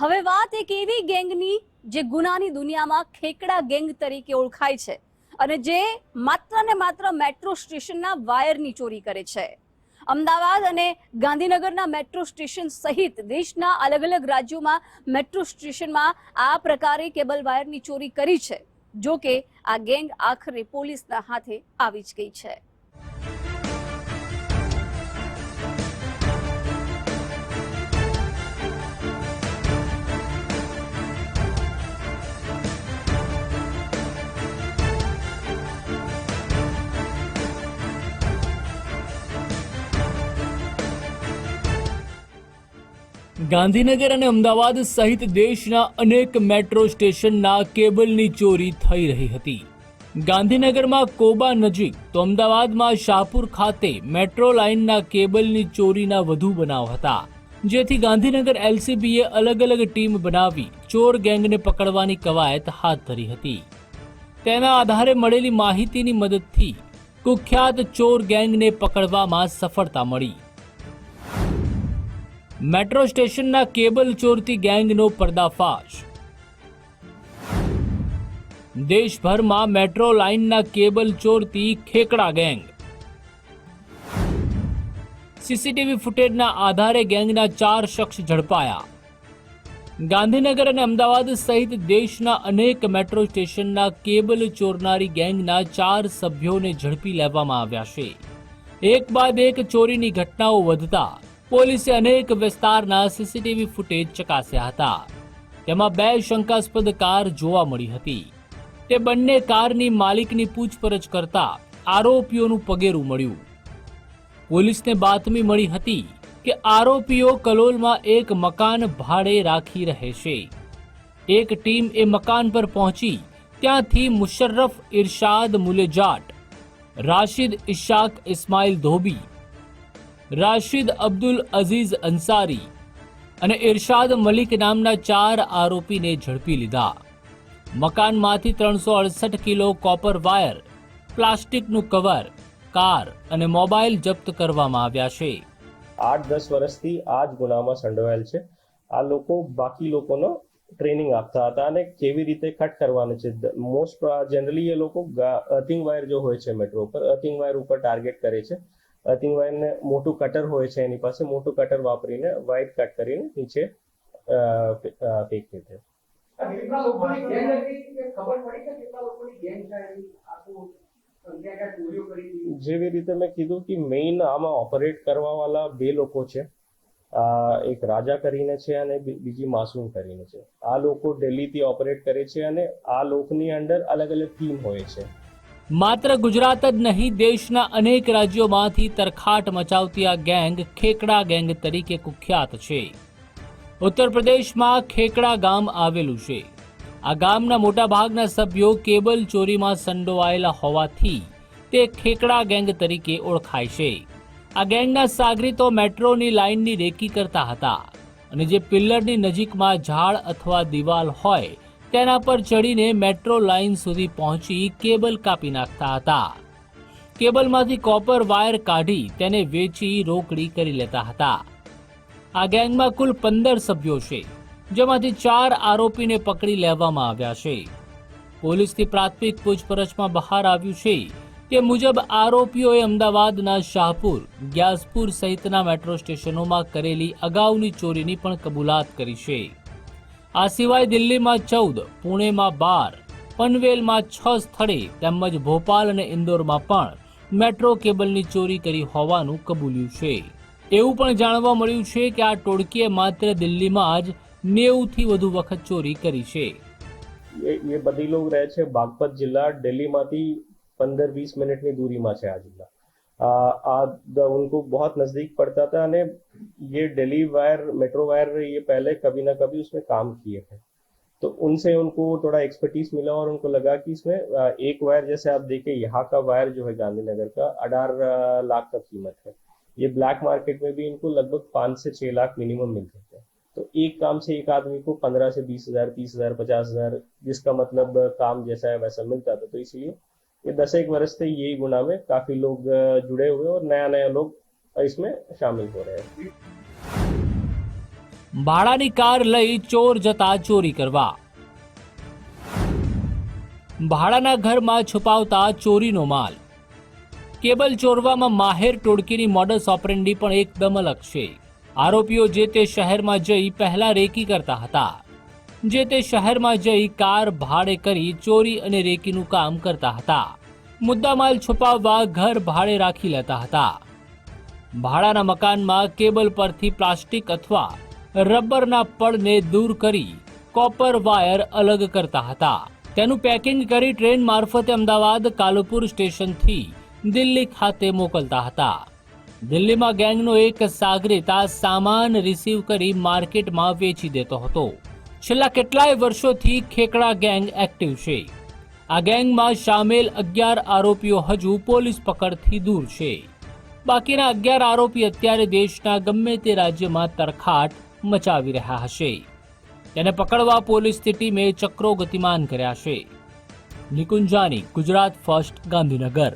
હવે વાત એક એવી ગેંગની જે ગુનાની દુનિયામાં ખેકડા ગેંગ તરીકે ઓળખાય છે અને જે માત્ર ને માત્ર મેટ્રો સ્ટેશનના વાયરની ચોરી કરે છે. અમદાવાદ અને ગાંધીનગરના મેટ્રો સ્ટેશન સહિત દેશના અલગ અલગ રાજ્યોમાં મેટ્રો સ્ટેશનમાં આ પ્રકારે કેબલ વાયરની ચોરી કરી છે, જો કે આ ગેંગ આખરે પોલીસના હાથે આવી જ ગઈ છે. ગાંધીનગર અને અમદાવાદ સહિત દેશના અનેક મેટ્રો સ્ટેશનના કેબલની ચોરી થઈ રહી હતી. ગાંધીનગરમાં કોબા નજીક તો અમદાવાદમાં શાહપુર ખાતે મેટ્રો લાઇનના કેબલની ચોરીના વધુ બનાવ હતા. જેથી ગાંધીનગર એલસીબીએ અલગ અલગ ટીમ બનાવી ચોર ગેંગને પકડવાની કવાયત હાથ ધરી હતી. તેના આધારે મળેલી માહિતીની મદદથી કુખ્યાત ચોર ગેંગને પકડવામાં સફળતા મળી. મેટ્રો સ્ટેશનના કેબલ ચોરતી ગેંગનો પર્દાફાશ. દેશભરમાં મેટ્રો લાઇનના કેબલ ચોરતી ખેકડા ગેંગ. સીસીટીવી ફૂટેજના આધારે ગેંગના ચાર શખ્સ ઝડપાયા. ગાંધીનગર અને અમદાવાદ સહિત દેશના અનેક મેટ્રો સ્ટેશનના કેબલ ચોરનારી ગેંગના ચાર સભ્યોને ઝડપી લેવામાં આવ્યા છે. એક બાદ એક ચોરીની ઘટનાઓ વધતા પોલીસે અનેક વિસ્તારના સીસીટીવી ફૂટેજ ચકાસ્યા હતા. તેમાં બે શંકાસ્પદ કાર જોવા મળી હતી. તે બંને કારની માલિકની પૂછપરછ કરતા આરોપીઓનું પગેરું મળ્યું. પોલીસને બાતમી મળી હતી કે આરોપીઓ કલોલમાં એક મકાન ભાડે રાખી રહે છે. એક ટીમ એ મકાન પર પહોંચી ત્યાંથી મુશર્રફ ઇરશાદ મુલેજાટ, રાશિદ ઇશાક ઇસ્માઇલ ધોબી રાશિદ અબ્દુલ અઝીઝ અંસારી અને ઇરશાદ મલિક નામના ચાર આરોપીને ઝડપી લીધા. મકાનમાંથી ત્રણસો અડસઠ કિલો કોપર વાયર, પ્લાસ્ટિકનું કવર, કાર અને મોબાઈલ જપ્ત કરવામાં આવ્યા છે. આઠ દસ વર્ષથી આ જ ગુનામાં સંડોવાયેલ છે. આ લોકો બાકી લોકોનો ટ્રેનિંગ આપતા હતા અને કેવી રીતે કટ કરવાનું છે. મોસ્ટ જનરલી એ લોકો અર્થિંગ વાયર જો હોય છે મેટ્રો ઉપર અર્થિંગ વાયર ઉપર ટાર્ગેટ કરે છે. વાયરને મોટું કટર હોય છે એની પાસે મોટું કટર વાપરીને વાઇટ કટ કરીને નીચે ફેંકી દે જેવી રીતે મેં કીધું કે મેઇન આમાં ઓપરેટ કરવા વાળા બે લોકો છે. એક રાજા કરીને છે અને બીજી માસૂમ કરીને છે. આ લોકો દિલ્હીથી ઓપરેટ કરે છે અને આ લોકની અંદર અલગ અલગ ટીમ હોય છે. માત્ર ગુજરાત જ નહીં, દેશના અનેક રાજ્યોમાંથી તરખાટ મચાવતી આ ગેંગ ખેકડા ગેંગ તરીકે કુખ્યાત છે. ઉત્તર પ્રદેશમાં ખેકડા ગામ આવેલું છે. આ ગામના મોટાભાગના સભ્યો કેબલ ચોરીમાં સંડોવાયેલા હોવાથી તે ખેકડા ગેંગ તરીકે ઓળખાય છે. આ ગેંગના સાગરીતો મેટ્રોની લાઇનની રેકી કરતા હતા અને જે પિલ્લરની નજીકમાં ઝાડ અથવા દિવાલ હોય તેના પર ચડીને મેટ્રો લાઇન સુધી પહોંચી કેબલ કાપી નાખતા હતા. કેબલમાંથી કોપર વાયર કાઢી તેને વેચી રોકડી કરી લેતા હતા. આ ગેંગમાં કુલ પંદર સભ્યો છે, જેમાંથી ચાર આરોપીને પકડી લેવામાં આવ્યા છે. પોલીસની પ્રાથમિક પૂછપરછમાં બહાર આવ્યું છે તે મુજબ આરોપીઓએ અમદાવાદના શાહપુર, ગ્યાસપુર સહિતના મેટ્રો સ્ટેશનોમાં કરેલી અગાઉની ચોરીની પણ કબૂલાત કરી છે. આ સિવાય દિલ્હીમાં ચૌદ, પુણેમાં બાર, પનવેલમાં છ સ્થળે તેમજ ભોપાલ અને ઇન્દોરમાં પણ મેટ્રો કેબલની ચોરી કરી હોવાનું કબૂલ્યું છે. એવું પણ જાણવા મળ્યું છે કે આ ટોળકીએ માત્ર દિલ્હીમાં જ નેવુંથી વધુ વખત ચોરી કરી છે. એ બધી લોકો રહે છે. બાગપત જિલ્લા દિલ્હીમાંથી પંદર વીસ મિનિટની દૂરીમાં છે આ જિલ્લા. आ, उनको बहुत नज़दीक पड़ता था અને ये दिल्ली वायर मेट्रो वायर ये पहले कभी ना कभी उसमें काम किए थे। तो उनसे उनको थोड़ा एक्सपर्टीज मिला और उनको लगा कि इसमें एक वायर जैसे आप देखें यहाँ का वायर जो है गांधीनगर का अठार लाख का कीमत है। ये ब्लैक मार्केट में भी इनको लगभग पाँच से छह लाख मिनिमम मिल मिलते थे तो एक काम से एक आदमी को पंद्रह से बीस हज़ार तीस हज़ार पचास हज़ार जिसका मतलब काम जैसा है वैसा मिलता था। तो इसलिए ये दस एक वर्ष से यही गुना में काफी लोग अ, जुड़े हुए और नया नया लोग इसमें शामिल हो रहे हैं ભાડાની કાર લઈ ચોર જતા ચોરી કરવા ભાડાના ઘરમાં છુપાવતા ચોરીનો માલ કેબલ ચોરવામાં માહેર ટોળકીની મોડસ ઓપરેન્ડી પણ એકદમ અલગ છે આરોપીઓ જે તે શહેરમાં જઈ પહેલા રેકી કરતા હતા જે તે શહેરમાં જઈ કાર ભાડે કરી ચોરી અને રેકીનું કામ કરતા હતા. મુદ્દામાલ છુપાવવા ઘર ભાડે રાખી લેતા હતા. ભાડાના મકાનમાં કેબલ પરથી પ્લાસ્ટિક અથવા રબરના પડને દૂર કરી કોપર વાયર અલગ કરતા હતા. તેનું પેકિંગ કરી ટ્રેન મારફતે અમદાવાદ કાલુપુર સ્ટેશનથી દિલ્હી ખાતે મોકલતા હતા. દિલ્હીમાં ગેંગનો એક સાગરીત આ સામાન રિસીવ કરી માર્કેટમાં વેચી દેતો હતો. છેલ્લા કેટલાય વર્ષોથી ખેકડા ગેંગ એક્ટિવ છે. આ ગેંગમાં સામેલ અગિયાર આરોપીઓ હજુ પોલીસ પકડથી દૂર છે. બાકીના અગિયાર આરોપી અત્યારે દેશના ગમે તે રાજ્યમાં તરખાટ મચાવી રહ્યા હશે. તેને પકડવા પોલીસની ટીમે ચક્રો ગતિમાન કર્યા છે. નિકુંજાની, ગુજરાત ફર્સ્ટ ગાંધીનગર.